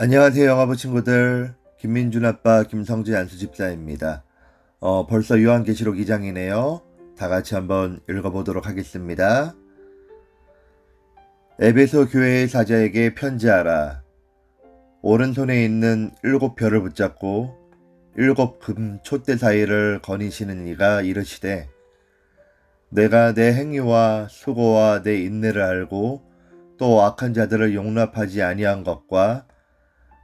안녕하세요 영화부 친구들 김민준 아빠 김성진 안수 집사입니다. 어, 벌써 요한계시록 2장이네요. 다 같이 한번 읽어보도록 하겠습니다. 에베소 교회의 사자에게 편지하라. 오른손에 있는 일곱 별을 붙잡고 일곱 금 촛대 사이를 거니시는 이가 이르시되 내가 내 행위와 수고와 내 인내를 알고 또 악한 자들을 용납하지 아니한 것과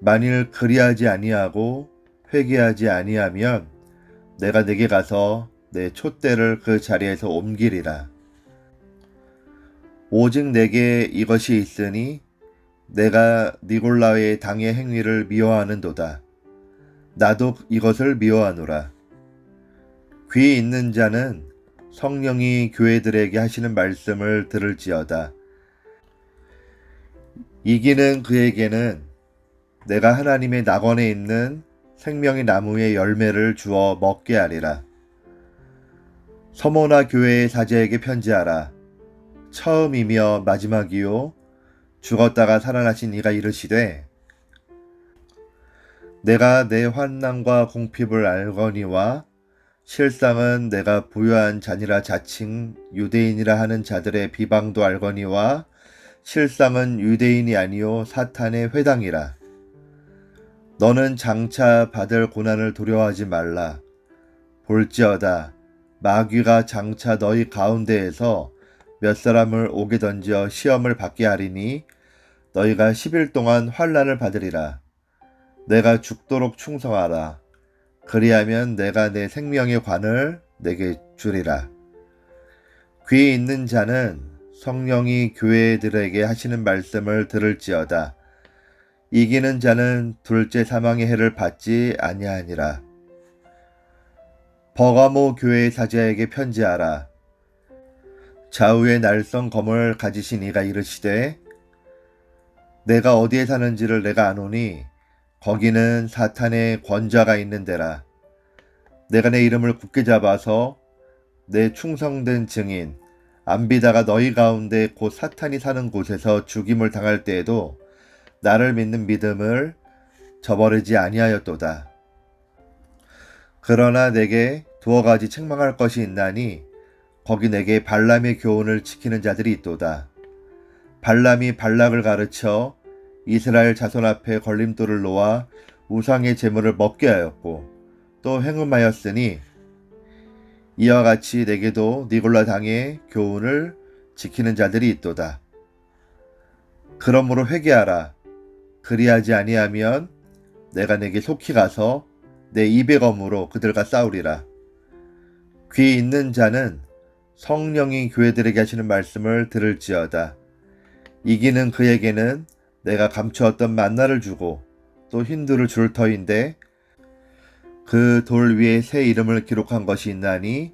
만일 그리하지 아니하고 회개하지 아니하면 내가 내게 가서 내 촛대를 그 자리에서 옮기리라. 오직 내게 이것이 있으니 내가 니골라의 당의 행위를 미워하는도다. 나도 이것을 미워하노라. 귀 있는 자는 성령이 교회들에게 하시는 말씀을 들을지어다. 이기는 그에게는 내가 하나님의 낙원에 있는 생명의 나무의 열매를 주어 먹게 하리라. 서모나 교회의 사제에게 편지하라. 처음이며 마지막이요. 죽었다가 살아나신 이가 이르시되 내가 내 환난과 공핍을 알거니와 실상은 내가 부유한 자니라 자칭 유대인이라 하는 자들의 비방도 알거니와 실상은 유대인이 아니요 사탄의 회당이라. 너는 장차 받을 고난을 두려워하지 말라. 볼지어다 마귀가 장차 너희 가운데에서 몇 사람을 오게 던져 시험을 받게 하리니 너희가 10일 동안 환란을 받으리라. 내가 죽도록 충성하라. 그리하면 내가 내 생명의 관을 내게 주리라. 귀 있는 자는 성령이 교회들에게 하시는 말씀을 들을지어다. 이기는 자는 둘째 사망의 해를 받지 아니하니라. 버가모 교회의 사자에게 편지하라. 좌우의 날성 검을 가지신 이가 이르시되 내가 어디에 사는지를 내가 아노니 거기는 사탄의 권좌가 있는 데라. 내가 내 이름을 굳게 잡아서 내 충성된 증인 안비다가 너희 가운데 곧 사탄이 사는 곳에서 죽임을 당할 때에도 나를 믿는 믿음을 저버리지 아니하였도다. 그러나 내게 두어 가지 책망할 것이 있나니 거기 내게 발람의 교훈을 지키는 자들이 있도다. 발람이 발락을 가르쳐 이스라엘 자손 앞에 걸림돌을 놓아 우상의 재물을 먹게 하였고 또 행음하였으니 이와 같이 내게도 니골라 당의 교훈을 지키는 자들이 있도다. 그러므로 회개하라. 그리하지 아니하면 내가 내게 속히 가서 내 입의 검으로 그들과 싸우리라. 귀 있는 자는 성령이 교회들에게 하시는 말씀을 들을지어다. 이기는 그에게는 내가 감추었던 만나를 주고 또 힌두를 줄 터인데 그 돌 위에 새 이름을 기록한 것이 있나니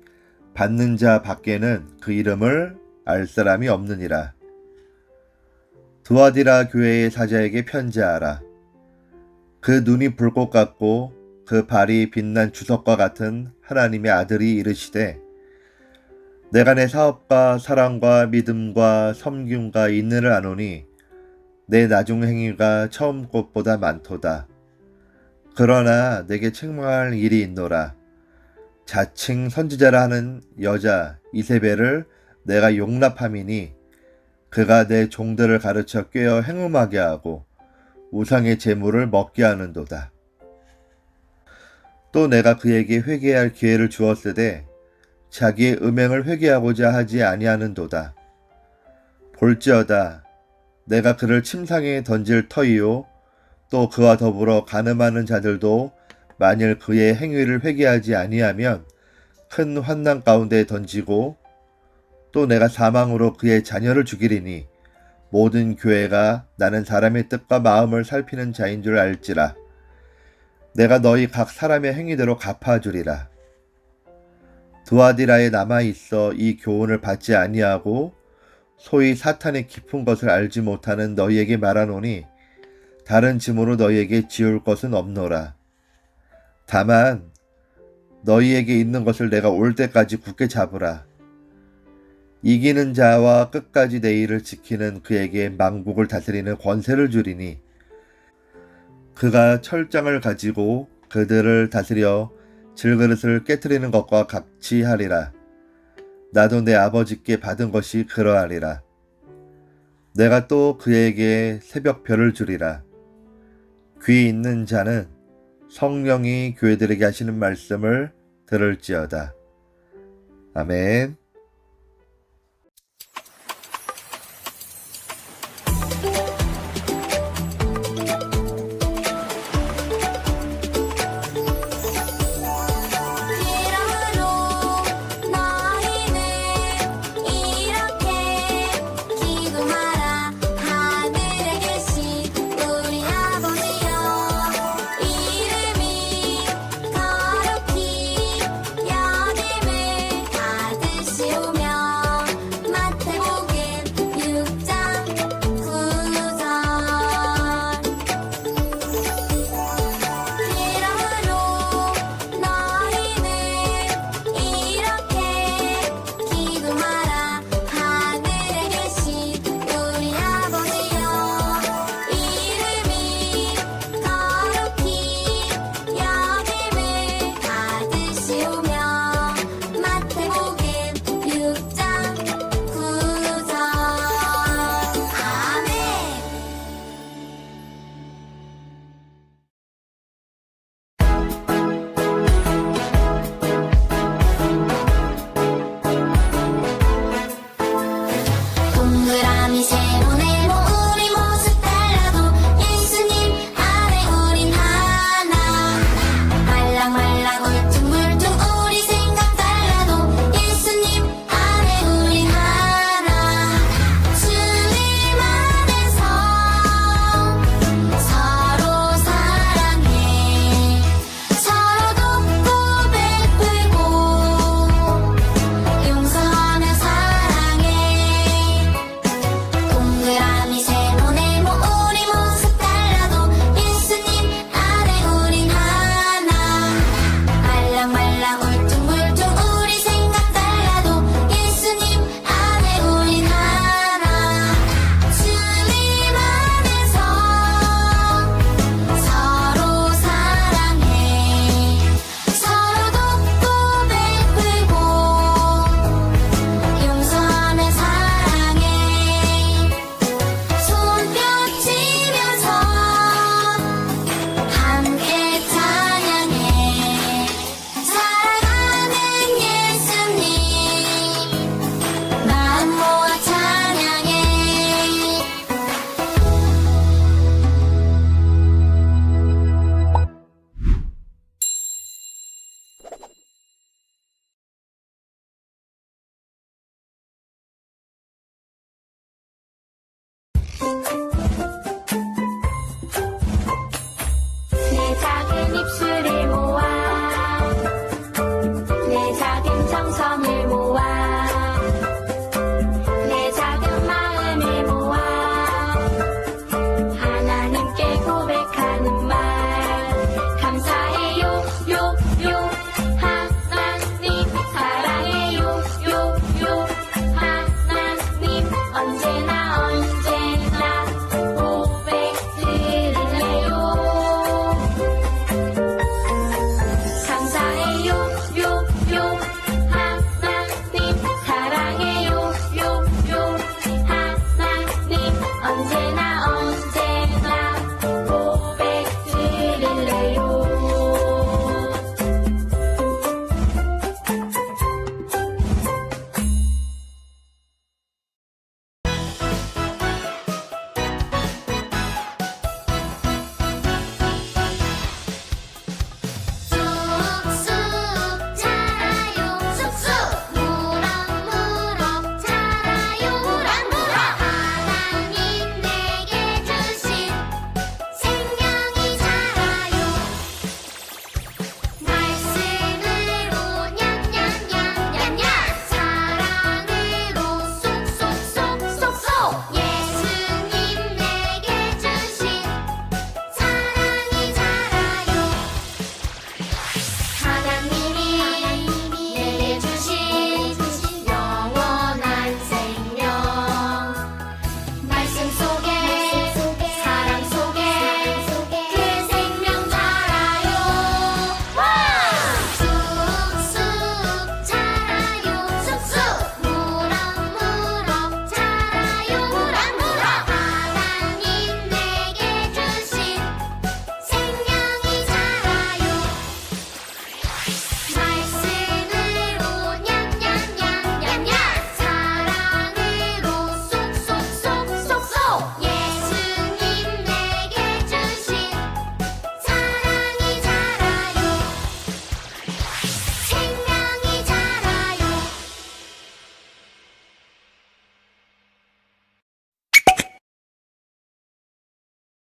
받는 자 밖에는 그 이름을 알 사람이 없느니라. 두아디라 교회의 사자에게 편지하라. 그 눈이 불꽃 같고 그 발이 빛난 주석과 같은 하나님의 아들이 이르시되 내가 내 사업과 사랑과 믿음과 섬김과 인내를 아노니 내 나중 행위가 처음 것보다 많도다. 그러나 내게 책망할 일이 있노라. 자칭 선지자라 하는 여자 이세벨을 내가 용납함이니 그가 내 종들을 가르쳐 꿰어 행음하게 하고 우상의 재물을 먹게 하는도다. 또 내가 그에게 회개할 기회를 주었으되 자기의 음행을 회개하고자 하지 아니하는도다. 볼지어다 내가 그를 침상에 던질 터이요 또 그와 더불어 가늠하는 자들도 만일 그의 행위를 회개하지 아니하면 큰 환난 가운데 던지고 또 내가 사망으로 그의 자녀를 죽이리니 모든 교회가 나는 사람의 뜻과 마음을 살피는 자인 줄 알지라. 내가 너희 각 사람의 행위대로 갚아주리라. 두아디라에 남아 있어 이 교훈을 받지 아니하고 소위 사탄의 깊은 것을 알지 못하는 너희에게 말하노니 다른 짐으로 너희에게 지울 것은 없노라. 다만 너희에게 있는 것을 내가 올 때까지 굳게 잡으라. 이기는 자와 끝까지 내 일을 지키는 그에게 망국을 다스리는 권세를 주리니 그가 철장을 가지고 그들을 다스려 질그릇을 깨뜨리는 것과 같이 하리라. 나도 내 아버지께 받은 것이 그러하리라. 내가 또 그에게 새벽별을 주리라. 귀 있는 자는 성령이 교회들에게 하시는 말씀을 들을지어다. 아멘.